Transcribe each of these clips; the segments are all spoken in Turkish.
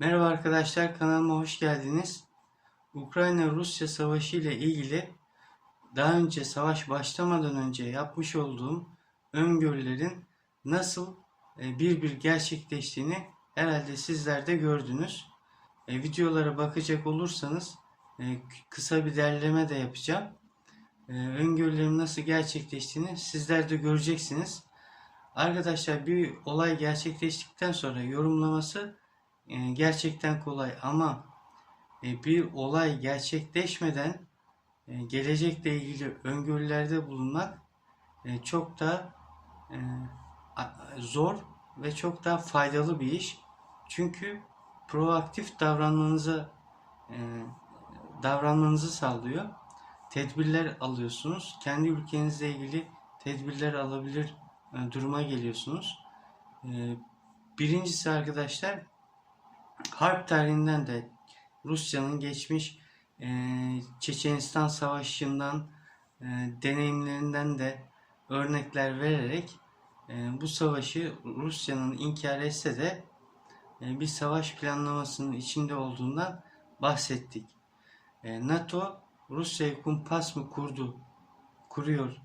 Merhaba arkadaşlar kanalıma hoş geldiniz. Ukrayna-Rusya savaşı ile ilgili daha önce savaş başlamadan önce yapmış olduğum öngörülerin nasıl e, bir bir gerçekleştiğini herhalde sizler de gördünüz. E, videolara bakacak olursanız e, kısa bir derleme de yapacağım. Öngörülerin nasıl gerçekleştiğini sizler de göreceksiniz. Arkadaşlar bir olay gerçekleştikten sonra yorumlaması gerçekten kolay ama e, bir olay gerçekleşmeden e, gelecekle ilgili öngörülerde bulunmak e, çok da zor ve çok daha faydalı bir iş. Çünkü proaktif davranmanızı davranmanızı sağlıyor. Tedbirler alıyorsunuz. Kendi ülkenizle ilgili tedbirler alabilir duruma geliyorsunuz. Birincisi arkadaşlar harp tarihinden de Rusya'nın geçmiş e, Çeçenistan Savaşı'ndan e, deneyimlerinden de örnekler vererek e, bu savaşı Rusya'nın inkar etse de e, bir savaş planlamasının içinde olduğundan bahsettik. E, NATO Rusya'yı kumpas mı kurdu, kuruyor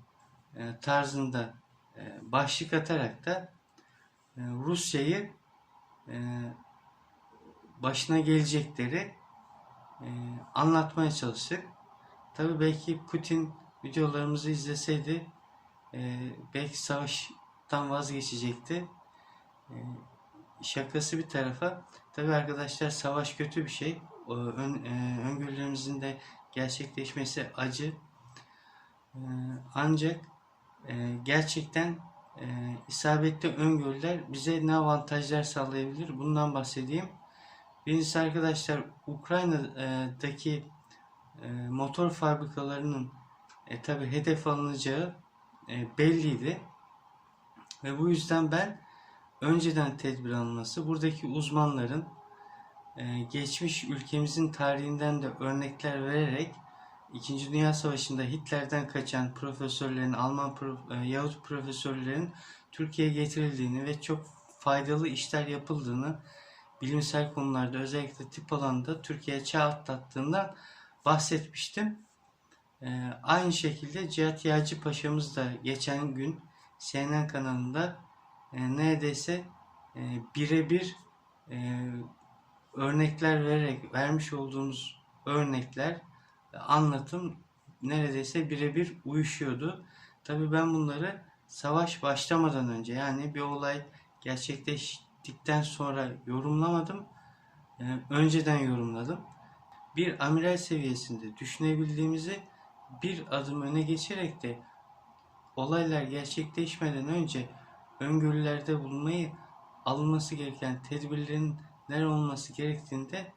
e, tarzında e, başlık atarak da e, Rusya'yı e, başına gelecekleri e, anlatmaya çalıştık. Tabii belki Putin videolarımızı izleseydi e, belki savaştan vazgeçecekti. E, şakası bir tarafa. Tabii arkadaşlar savaş kötü bir şey. O ön, e, öngörülerimizin de gerçekleşmesi acı. E, ancak e, gerçekten e, isabetli öngörüler bize ne avantajlar sağlayabilir? Bundan bahsedeyim. Birincisi arkadaşlar Ukrayna'daki e, motor fabrikalarının e, tabi hedef alınacağı e, belliydi. Ve bu yüzden ben önceden tedbir alınması, buradaki uzmanların e, geçmiş ülkemizin tarihinden de örnekler vererek İkinci Dünya Savaşı'nda Hitler'den kaçan profesörlerin, Alman prof- e, Yahudi profesörlerin Türkiye'ye getirildiğini ve çok faydalı işler yapıldığını bilimsel konularda özellikle tıp alanında Türkiye'ye çağ atlattığından bahsetmiştim. Ee, aynı şekilde Cihat Yağcı Paşa'mız da geçen gün CNN kanalında e, neredeyse e, birebir e, örnekler vererek vermiş olduğumuz örnekler anlatım neredeyse birebir uyuşuyordu. Tabii ben bunları savaş başlamadan önce yani bir olay gerçekleştikten sonra yorumlamadım. Ee, önceden yorumladım. Bir amiral seviyesinde düşünebildiğimizi bir adım öne geçerek de olaylar gerçekleşmeden önce öngörülerde bulunmayı alınması gereken tedbirlerin neler olması gerektiğinde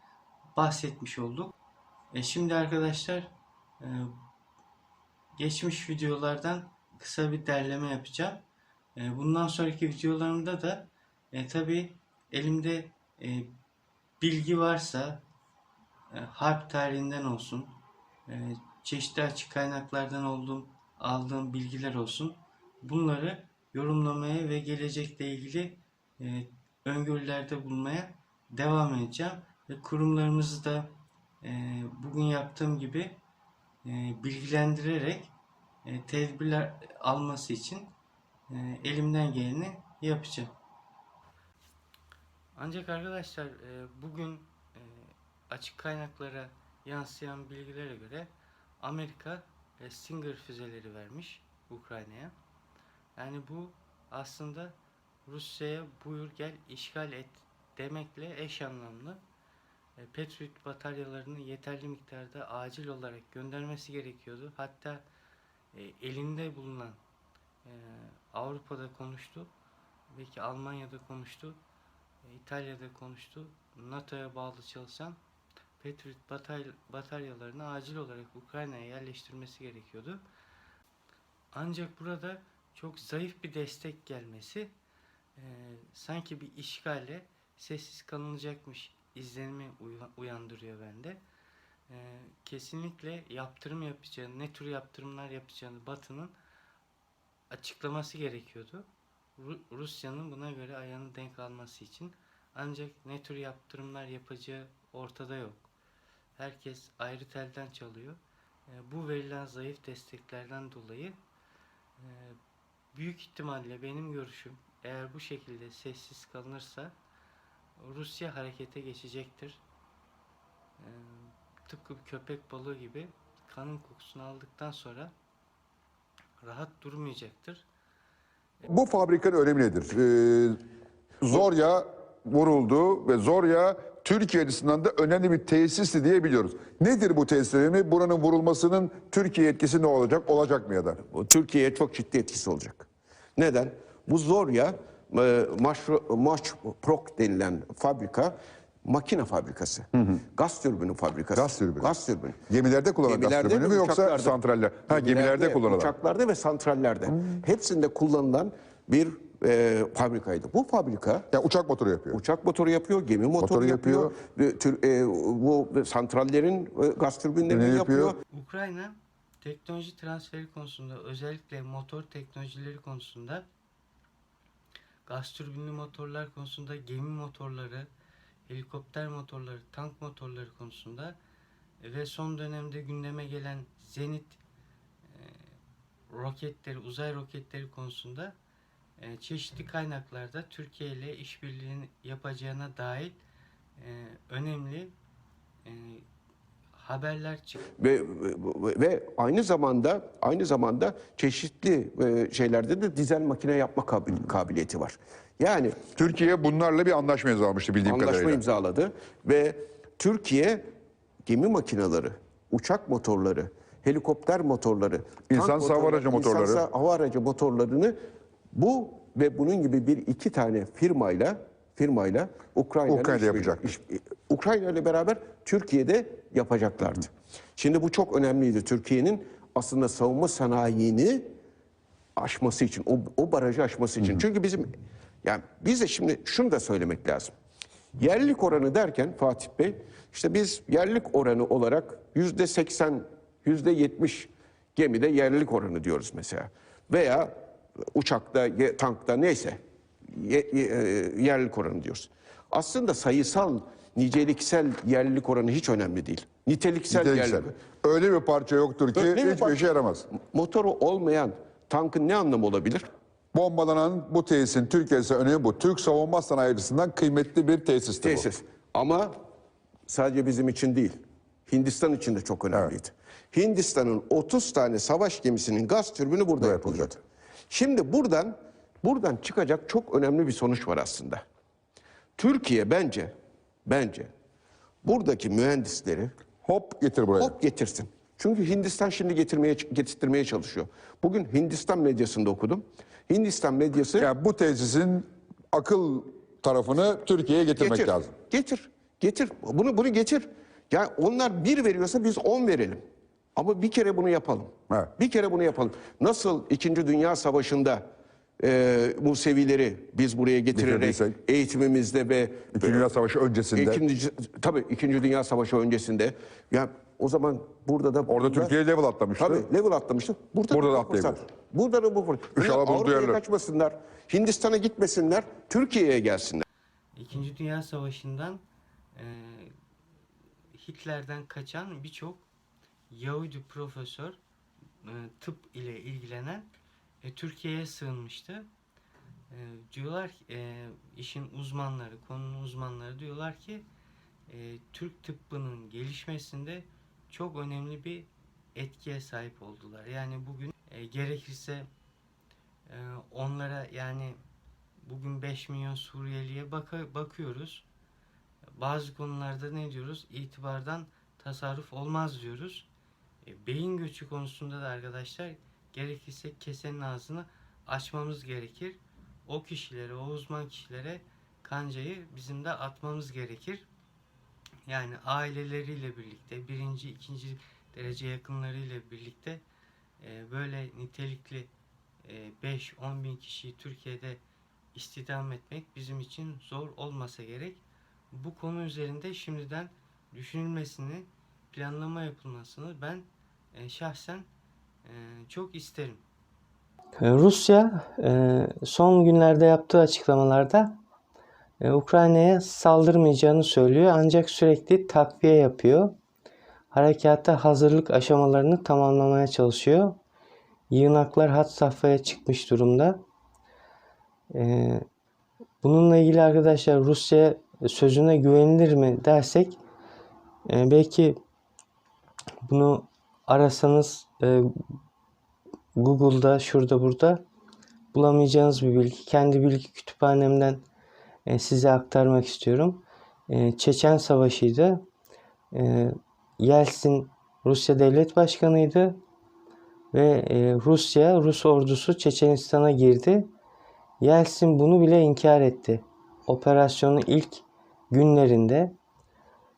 bahsetmiş olduk. E şimdi arkadaşlar e, geçmiş videolardan kısa bir derleme yapacağım. E, bundan sonraki videolarımda da e, tabi elimde e, bilgi varsa e, harp tarihinden olsun, e, çeşitli açık kaynaklardan olduğum, aldığım bilgiler olsun. Bunları yorumlamaya ve gelecekle ilgili e, öngörülerde bulmaya devam edeceğim. Ve kurumlarımızı da e, bugün yaptığım gibi e, bilgilendirerek e, tedbirler alması için e, elimden geleni yapacağım. Ancak arkadaşlar e, bugün e, açık kaynaklara yansıyan bilgilere göre Amerika e, Stinger füzeleri vermiş Ukrayna'ya. Yani bu aslında Rusya'ya buyur gel işgal et demekle eş anlamlı. E, Patriot bataryalarını yeterli miktarda acil olarak göndermesi gerekiyordu. Hatta e, elinde bulunan Avrupa'da konuştu. Belki Almanya'da konuştu. E, İtalya'da konuştu. NATO'ya bağlı çalışan Patriot batar- bataryalarını acil olarak Ukrayna'ya yerleştirmesi gerekiyordu. Ancak burada çok zayıf bir destek gelmesi e, sanki bir işgale sessiz kalınacakmış izlenimi uya- uyandırıyor bende. E, kesinlikle yaptırım yapacağını, ne tür yaptırımlar yapacağını Batı'nın açıklaması gerekiyordu. Ru- Rusya'nın buna göre ayağını denk alması için. Ancak ne tür yaptırımlar yapacağı ortada yok. Herkes ayrı telden çalıyor. E, bu verilen zayıf desteklerden dolayı e, büyük ihtimalle benim görüşüm eğer bu şekilde sessiz kalınırsa Rusya harekete geçecektir. E, tıpkı bir köpek balığı gibi kanın kokusunu aldıktan sonra rahat durmayacaktır. Bu fabrikanın önemi nedir? Ee, Zorya vuruldu ve Zorya Türkiye açısından da önemli bir tesisti diye biliyoruz. Nedir bu tesis? Buranın vurulmasının Türkiye etkisi ne olacak? Olacak mı ya da? Türkiye'ye çok ciddi etkisi olacak. Neden? Bu Zorya, e, Maşro- Maşprok denilen fabrika makine fabrikası. Gaz türbünü fabrikası. Gaz türbünü. Gaz türbünü. Gemilerde kullanılan gaz Gemilerde türbünü ve mü yoksa santraller? Ha gemilerde kullanılan. Uçaklarda ve santrallerde. Hepsinde kullanılan bir e, fabrikaydı. Bu fabrika Ya uçak motoru yapıyor. uçak motoru yapıyor, gemi motoru, Motoru yapıyor. yapıyor. Tür- e, bu santrallerin e, gaz türbinlerini yapıyor. yapıyor? Ukrayna teknoloji transferi konusunda özellikle motor teknolojileri konusunda gaz türbinli motorlar konusunda gemi motorları, helikopter motorları, tank motorları konusunda ve son dönemde gündeme gelen Zenit e, roketleri, uzay roketleri konusunda e, çeşitli kaynaklarda Türkiye ile işbirliğini yapacağına dair e, önemli e, haberler çıktı. ve, ve, ve aynı zamanda aynı zamanda çeşitli e, şeylerde de dizel makine yapma kabil- kabiliyeti var. Yani Türkiye bunlarla bir anlaşma imzalamıştı bildiğim anlaşma kadarıyla. imzaladı ve Türkiye gemi makineleri, uçak motorları, helikopter motorları, İnsansız hava motorları, aracı motorları. insansız hava aracı motorlarını bu ve bunun gibi bir iki tane firmayla firmayla Ukrayna Ukrayna yapacak. Ukrayna ile beraber Türkiye'de yapacaklardı. Şimdi bu çok önemliydi. Türkiye'nin aslında savunma sanayini aşması için, o, o barajı aşması için. Çünkü bizim, yani biz de şimdi şunu da söylemek lazım. Yerlilik oranı derken Fatih Bey, işte biz yerlilik oranı olarak yüzde seksen, yüzde yetmiş gemide yerlilik oranı diyoruz mesela. Veya uçakta, tankta neyse e, yerlilik oranı diyoruz. Aslında sayısal, niceliksel yerlilik oranı hiç önemli değil. Niteliksel, Niteliksel. yerlilik. Öyle bir parça yoktur ki Öyle bir hiçbir parça- işe yaramaz. Motoru olmayan tankın ne anlamı olabilir? Bombalanan bu tesisin Türkiye'si önemi bu. Türk savunma sanayi açısından kıymetli bir tesistir bu. Tesis. Ama sadece bizim için değil. Hindistan için de çok önemliydi. Hindistan'ın 30 tane savaş gemisinin gaz türbünü burada yapılacak. yapılacak. Şimdi buradan buradan çıkacak çok önemli bir sonuç var aslında. Türkiye bence bence buradaki mühendisleri Hop getir buraya. hop getirsin. Çünkü Hindistan şimdi getirmeye getirtmeye çalışıyor. Bugün Hindistan medyasında okudum. Hindistan medyası Yani bu tesisin akıl tarafını Türkiye'ye getirmek getir, lazım. Getir. Getir. Bunu bunu getir. Ya onlar bir veriyorsa biz on verelim. Ama bir kere bunu yapalım. Evet. Bir kere bunu yapalım. Nasıl İkinci Dünya Savaşı'nda e, Musevileri biz buraya getirerek eğitimimizde ve İkinci Dünya Savaşı öncesinde. İkinci, tabii İkinci Dünya Savaşı öncesinde ya o zaman burada da Orada Türkiye level atlamıştı. Tabii level atlamıştı. Burada, Burada da atlayabilir. Burada da bu fırsat. Avrupa'ya kaçmasınlar. Hindistan'a gitmesinler. Türkiye'ye gelsinler. İkinci Dünya Savaşı'ndan e, Hitler'den kaçan birçok Yahudi profesör e, tıp ile ilgilenen e, Türkiye'ye sığınmıştı. E, diyorlar ki, e, işin uzmanları, konunun uzmanları diyorlar ki e, Türk tıbbının gelişmesinde çok önemli bir etkiye sahip oldular. Yani bugün e, gerekirse e, onlara yani bugün 5 milyon Suriyeliye baka- bakıyoruz. Bazı konularda ne diyoruz? İtibardan tasarruf olmaz diyoruz. E, beyin göçü konusunda da arkadaşlar gerekirse kesenin ağzını açmamız gerekir. O kişilere, o uzman kişilere kancayı bizim de atmamız gerekir. Yani aileleriyle birlikte, birinci, ikinci derece yakınlarıyla birlikte e, böyle nitelikli 5-10 bin kişiyi Türkiye'de istihdam etmek bizim için zor olmasa gerek. Bu konu üzerinde şimdiden düşünülmesini, planlama yapılmasını ben e, şahsen e, çok isterim. Rusya e, son günlerde yaptığı açıklamalarda e, Ukrayna'ya saldırmayacağını söylüyor ancak sürekli takviye yapıyor. Harekata hazırlık aşamalarını tamamlamaya çalışıyor. Yığınaklar hat safhaya çıkmış durumda. E, bununla ilgili arkadaşlar Rusya sözüne güvenilir mi dersek e, belki bunu arasanız e, Google'da şurada burada bulamayacağınız bir bilgi. Kendi bilgi kütüphanemden e, size aktarmak istiyorum. E, Çeçen Savaşı'ydı. E, Yeltsin Rusya Devlet Başkanı'ydı ve e, Rusya, Rus ordusu Çeçenistan'a girdi. Yeltsin bunu bile inkar etti. Operasyonun ilk günlerinde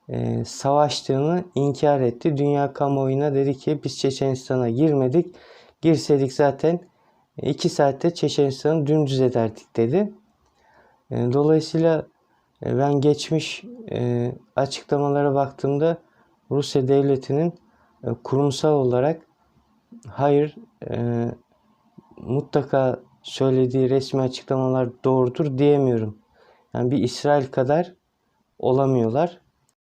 e, savaştığını inkar etti. Dünya kamuoyuna dedi ki biz Çeçenistan'a girmedik. Girseydik zaten 2 saatte Çeçenistan'ı dümdüz ederdik dedi. E, dolayısıyla e, ben geçmiş e, açıklamalara baktığımda Rusya devletinin e, kurumsal olarak hayır e, mutlaka söylediği resmi açıklamalar doğrudur diyemiyorum. Yani bir İsrail kadar olamıyorlar.